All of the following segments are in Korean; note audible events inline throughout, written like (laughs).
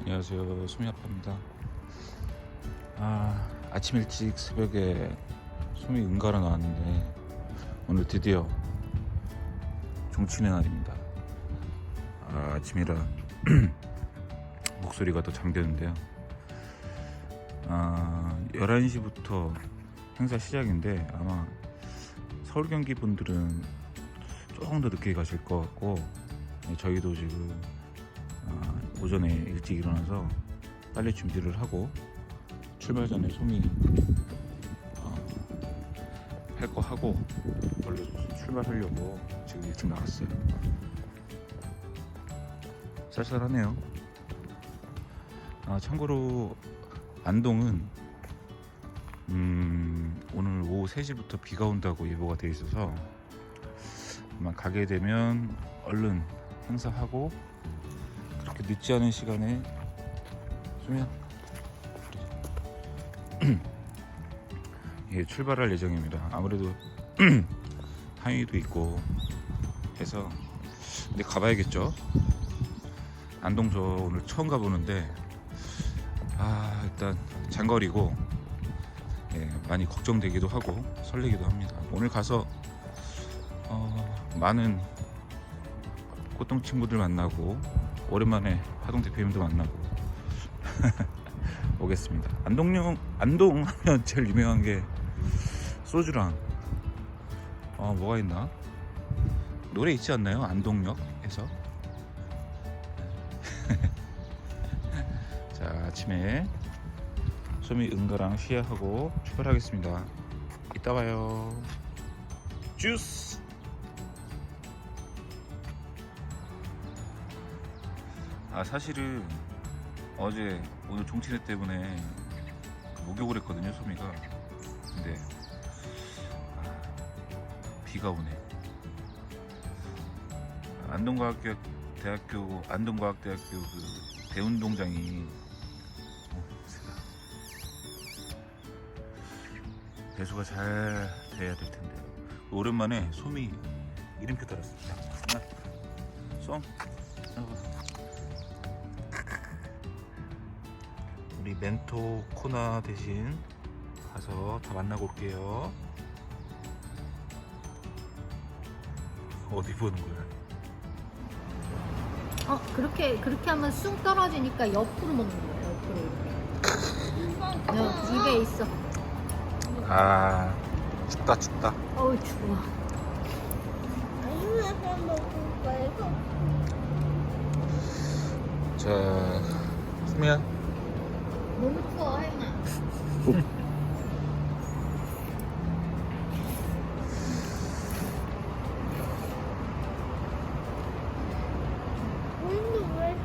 안녕하세요. 소미 아빠입니다. 아 아침 일찍 새벽에 소미 응가로 나왔는데 오늘 드디어 종치는 날입니다. 아, 아침이라 (clears throat) 목소리가 더 잠겼는데요. 아 11시부터 행사 시작인데 아마 서울 경기 분들은 조금 더 늦게 가실 것 같고 네, 저희도 지금 아, 오전에 일찍 일어나서 빨리 준비를 하고 출발 전에 소미 할거 하고 원래 출발하려고 지금 일찍 나왔어요. 쌀쌀하네요. 아, 참고로 안동은 음, 오늘 오후 3시부터 비가 온다고 예보가 돼 있어서 아마 가게 되면 얼른 행사하고 늦지 않은 시간에 수면 (clears throat) 예, 출발할 예정입니다. 아무래도 (clears throat) 타이도 있고 해서 근데 가봐야겠죠. 안동 저 오늘 처음 가보는데 아 일단 장거리고 예, 많이 걱정되기도 하고 설레기도 합니다. 오늘 가서 어, 많은 꽃동 친구들 만나고 오랜만에 하동 대표님도 만나고 (laughs) 오겠습니다. 안동용 안동 하면 제일 유명한 게 소주랑 어 뭐가 있나 노래 있지 않나요? 안동역에서 (laughs) 자 아침에 소미 은가랑 시야하고 출발하겠습니다. 이따 봐요. 주스. 아 사실은 어제 오늘 종치회 때문에 그 목욕을 했거든요 소미가. 근데 아, 비가 오네. 안동과학대학 대학교 안동과학대학교 그 대운동장이. 배수가 잘 돼야 될 텐데 오랜만에 소미 이름표 달았습니다. 하나 송. 하나 우리 멘토 코나 대신 가서 다 만나고 올게요. 어디 보는 거야? 어 그렇게 그렇게 하면 쑥 떨어지니까 옆으로 먹는 거야 옆으로 어, 입에 있어 아 춥다 춥다. 어우 추워? 자 수미야 너무 추워 하영아 오늘 왜왜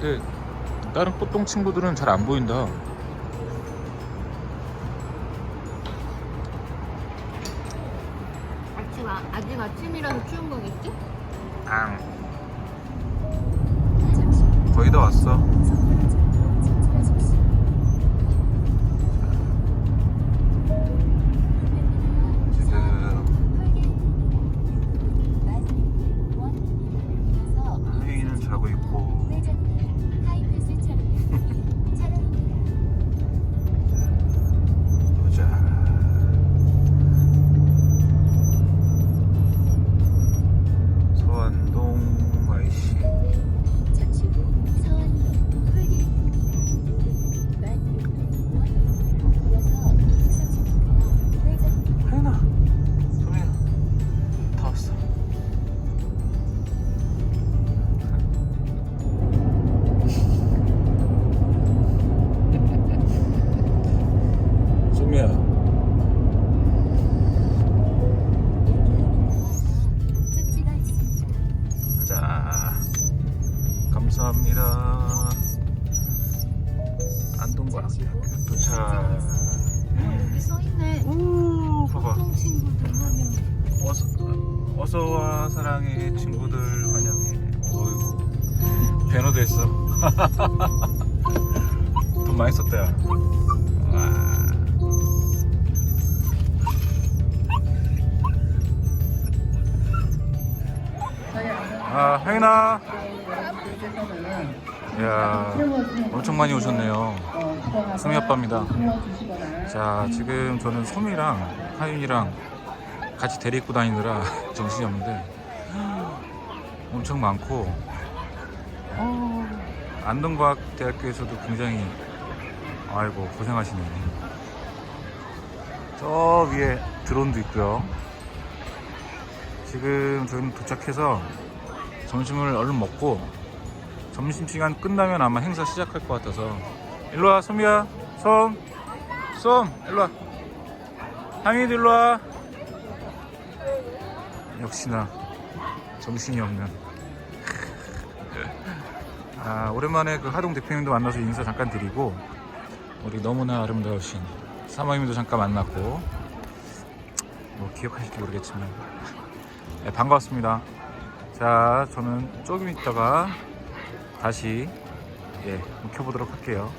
근데 다른 꽃동 친구들은 잘 안 보인다. 아침 아, 아직 아침이라서 추운 거겠지? 앙. 거의 다 왔어. 감사합니다. 안동과 도착. 여기 써있네. 우 봐봐. 친구들 하면. 어서, 어서 와 사랑해 친구들 환영해. 어이구. 배너도 했어. (laughs) 돈 많이 썼다 야. 와. 아 혜인아 이야, 엄청 많이 오셨네요. 소미 아빠입니다. 자, 지금 저는 소미랑 하윤이랑 같이 데리고 다니느라 (laughs) 정신이 없는데 엄청 많고 어, 안동과학대학교에서도 굉장히 아이고 고생하시네. 저 위에 드론도 있고요. 지금 저희는 도착해서 점심을 얼른 먹고 점심시간 끝나면 아마 행사 시작할 것 같아서. 일로와 소미야. 솜! 솜! 일로와. 하민이도 일로와. 역시나 정신이 없는. 아 오랜만에 그 하동 대표님도 만나서 인사 잠깐 드리고 우리 너무나 아름다우신 사모님도 잠깐 만났고 뭐 기억하실지 모르겠지만. 네, 반가웠습니다. 자 저는 조금 있다가 다시 예 묵혀보도록 할게요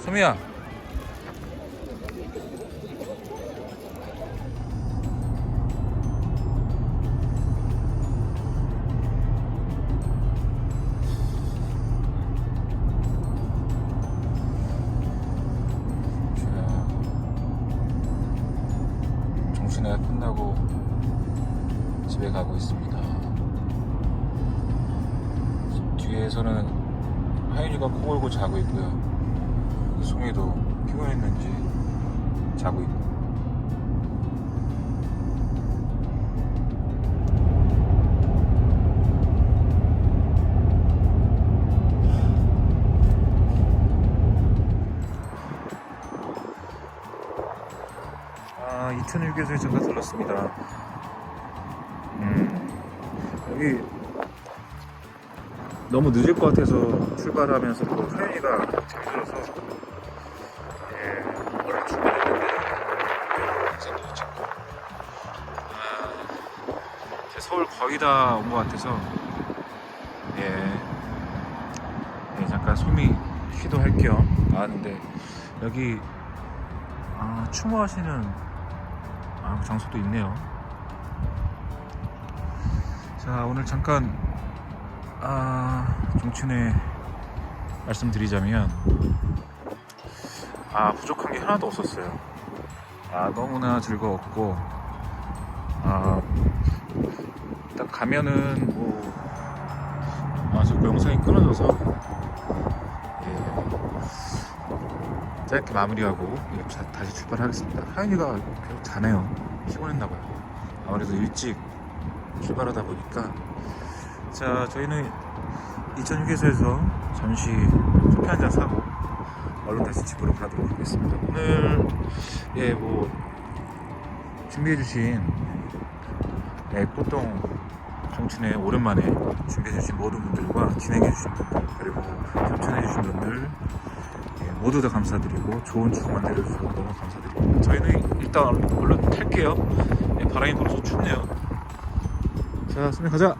소미야 자, 정신회가 끝나고 집에 가고 있습니다. 뒤에서는 하윤이가 코 골고 자고 있고요. 송이도 피곤했는지 자고 있고. 아, 2001교소에 잠깐 들렀습니다. 음, 여기 너무 늦을 것 같아서 출발하면서 또 하연이가 잠들어서 예, 얼른 출발했는데 인사도 찍고 아, 서울 거의 다 온 것 같아서 예, 예, 잠깐 숨이 쉬도 할 겸 나왔는데 여기 아, 추모하시는 아, 장소도 있네요. 자, 오늘 잠깐 아, 종친회 말씀드리자면 아, 부족한 게 하나도 없었어요. 아, 너무나 즐거웠고 아, 딱 가면은 뭐 아, 자꾸 영상이 끊어져서 예. 짧게 마무리하고 이제 자- 다시 출발하겠습니다. 하윤이가 계속 자네요. 피곤했나봐요. 아무래도 일찍 출발하다 보니까 자 저희는 2006에서에서 잠시 커피 한 잔 사고 얼른 다시 집으로 가도록 하겠습니다. 오늘 예뭐 준비해주신 예, 꽃동 정춘에 오랜만에 준비해주신 모든 분들과 진행해주신 분들 그리고 협찬해주신 분들 예, 모두 다 감사드리고 좋은 추억 만들어주셔서 너무 감사드립니다. 저희는 일단 얼른 탈게요. 예, 바람이 불어서 춥네요. 자, 수민 가자.